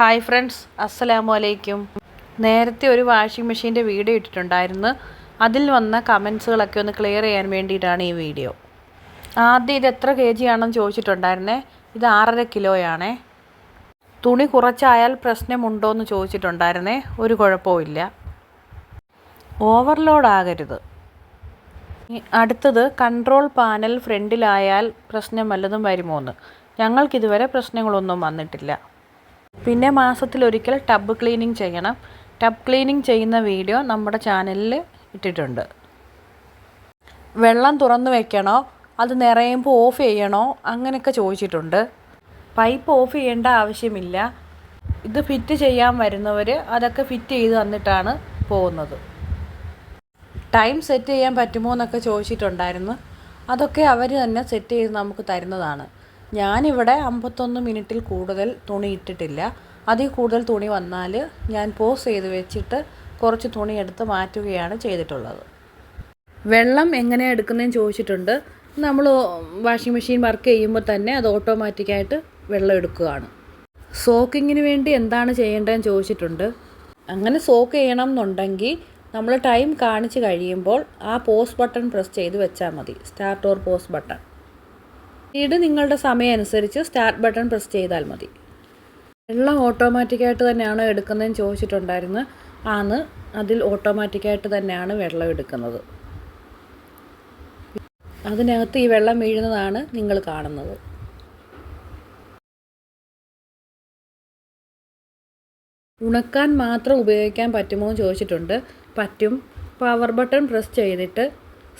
Hi friends അസ്സലാമു അലൈക്കും നേരത്തെ ഒരു വാഷിംഗ് മെഷീന്റെ വീഡിയോ ഇട്ടിട്ടുണ്ടായിരുന്നു. അതിൽ വന്ന കമൻസുകളൊക്കെ ഒന്ന് ക്ലിയർ ചെയ്യാൻ വേണ്ടിയിട്ടാണ് ഈ വീഡിയോ. ആദ്യം ഇത് എത്ര കെ ജി ആണെന്ന് ചോദിച്ചിട്ടുണ്ടായിരുന്നേ? ഇത് ആറര കിലോയാണേ. തുണി കുറച്ചായാൽ പ്രശ്നമുണ്ടോ എന്ന് ചോദിച്ചിട്ടുണ്ടായിരുന്നേ. ഒരു കുഴപ്പമില്ല ഓവർലോഡ് ആകരുത്. ഇനി അടുത്തത് കൺട്രോൾ പാനൽ ഫ്രണ്ടിലായാൽ പ്രശ്നം വല്ലതും വരുമോ എന്ന് ഞങ്ങൾക്കിതുവരെ പ്രശ്നങ്ങളൊന്നും വന്നിട്ടില്ല. പിന്നെ മാസത്തിലൊരിക്കൽ ടബ് ക്ലീനിങ് ചെയ്യണം. ടബ് ക്ലീനിങ് ചെയ്യുന്ന വീഡിയോ നമ്മുടെ ചാനലിൽ ഇട്ടിട്ടുണ്ട്. വെള്ളം തുറന്നു വെക്കണോ? അത് നിറയുമ്പോൾ ഓഫ് ചെയ്യണോ? അങ്ങനെയൊക്കെ ചോദിച്ചിട്ടുണ്ട്. പൈപ്പ് ഓഫ് ചെയ്യേണ്ട ആവശ്യമില്ല. ഇത് ഫിറ്റ് ചെയ്യാൻ വരുന്നവർ അതൊക്കെ ഫിറ്റ് ചെയ്ത് തന്നിട്ടാണ് പോകുന്നത്. ടൈം സെറ്റ് ചെയ്യാൻ പറ്റുമോ എന്നൊക്കെ ചോദിച്ചിട്ടുണ്ടായിരുന്നു. അതൊക്കെ അവർ തന്നെ സെറ്റ് ചെയ്ത് നമുക്ക് തരുന്നതാണ്. ഞാനിവിടെ അമ്പത്തൊന്ന് മിനിറ്റിൽ കൂടുതൽ തുണി ഇട്ടിട്ടില്ല. അതിൽ കൂടുതൽ തുണി വന്നാൽ ഞാൻ പോസ് ചെയ്ത് വെച്ചിട്ട് കുറച്ച് തുണി എടുത്ത് മാറ്റുകയാണ് ചെയ്തിട്ടുള്ളത്. വെള്ളം എങ്ങനെയാണ് എടുക്കുന്നതെന്ന് ചോദിച്ചിട്ടുണ്ട്. നമ്മൾ വാഷിംഗ് മെഷീൻ വർക്ക് ചെയ്യുമ്പോൾ തന്നെ അത് ഓട്ടോമാറ്റിക്കായിട്ട് വെള്ളം എടുക്കുകയാണ്. സോക്കിങ്ങിന് വേണ്ടി എന്താണ് ചെയ്യേണ്ടതെന്ന് ചോദിച്ചിട്ടുണ്ട്. അങ്ങനെ സോക്ക് ചെയ്യണം എന്നുണ്ടെങ്കിൽ നമ്മൾ ടൈം കാണിച്ച് കഴിയുമ്പോൾ ആ പോസ് ബട്ടൺ പ്രസ് ചെയ്ത് വെച്ചാൽ മതി. Start or pause button. പിന്നീട് നിങ്ങളുടെ സമയം അനുസരിച്ച് സ്റ്റാർട്ട് ബട്ടൺ പ്രസ് ചെയ്താൽ മതി. വെള്ളം ഓട്ടോമാറ്റിക്കായിട്ട് തന്നെയാണോ എടുക്കുന്നതെന്ന് ചോദിച്ചിട്ടുണ്ടായിരുന്നു. ആണ് അതിൽ ഓട്ടോമാറ്റിക്കായിട്ട് തന്നെയാണ് വെള്ളം എടുക്കുന്നത്. അതിനകത്ത് ഈ വെള്ളം വീഴുന്നതാണ് നിങ്ങൾ കാണുന്നത്. ഉണക്കാൻ മാത്രം ഉപയോഗിക്കാൻ പറ്റുമോ എന്ന് ചോദിച്ചിട്ടുണ്ട്. പറ്റും. പവർ ബട്ടൺ പ്രസ് ചെയ്തിട്ട്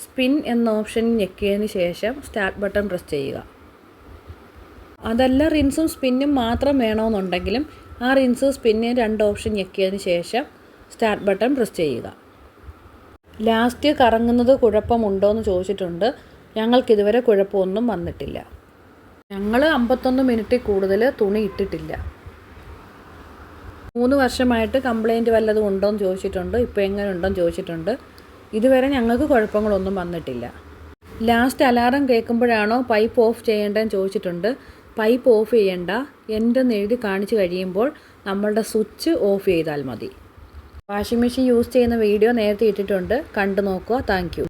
സ്പിൻ എന്ന ഓപ്ഷൻ ഞെക്കിയതിന് ശേഷം സ്റ്റാർട്ട് ബട്ടൺ പ്രസ് ചെയ്യുക. അതല്ല റിൻസും സ്പിന്നും മാത്രം വേണമെന്നുണ്ടെങ്കിലും ആ റിൻസ് സ്പിന്നെ രണ്ട് ഓപ്ഷൻ ഞെക്കിയതിന് ശേഷം സ്റ്റാർട്ട് ബട്ടൺ പ്രസ് ചെയ്യുക. ലാസ്റ്റ് കറങ്ങുന്നത് കുഴപ്പമുണ്ടോ എന്ന് ചോദിച്ചിട്ടുണ്ട്. ഞങ്ങൾക്കിതുവരെ കുഴപ്പമൊന്നും വന്നിട്ടില്ല. ഞങ്ങൾ അമ്പത്തൊന്ന് മിനിറ്റിൽ കൂടുതൽ തുണി ഇട്ടിട്ടില്ല. മൂന്ന് വർഷമായിട്ട് കംപ്ലൈന്റ് വല്ലതും ഉണ്ടോ എന്ന് ചോദിച്ചിട്ടുണ്ട്. ഇപ്പോൾ എങ്ങനെ ഉണ്ടോയെന്ന് ചോദിച്ചിട്ടുണ്ട്. ഇതുവരെ ഞങ്ങൾക്ക് കുഴപ്പങ്ങളൊന്നും വന്നിട്ടില്ല. ലാസ്റ്റ് അലാറം കേൾക്കുമ്പോഴാണോ പൈപ്പ് ഓഫ് ചെയ്യേണ്ടതെന്ന് ചോദിച്ചിട്ടുണ്ട്. പൈപ്പ് ഓഫ് ചെയ്യേണ്ട എന്തെന്ന് എഴുതി കാണിച്ചു കഴിയുമ്പോൾ നമ്മളുടെ സ്വിച്ച് ഓഫ് ചെയ്താൽ മതി. വാഷിംഗ് മെഷീൻ യൂസ് ചെയ്യുന്ന വീഡിയോ നേരത്തെ ഇട്ടിട്ടുണ്ട്. കണ്ടു നോക്കുക. താങ്ക്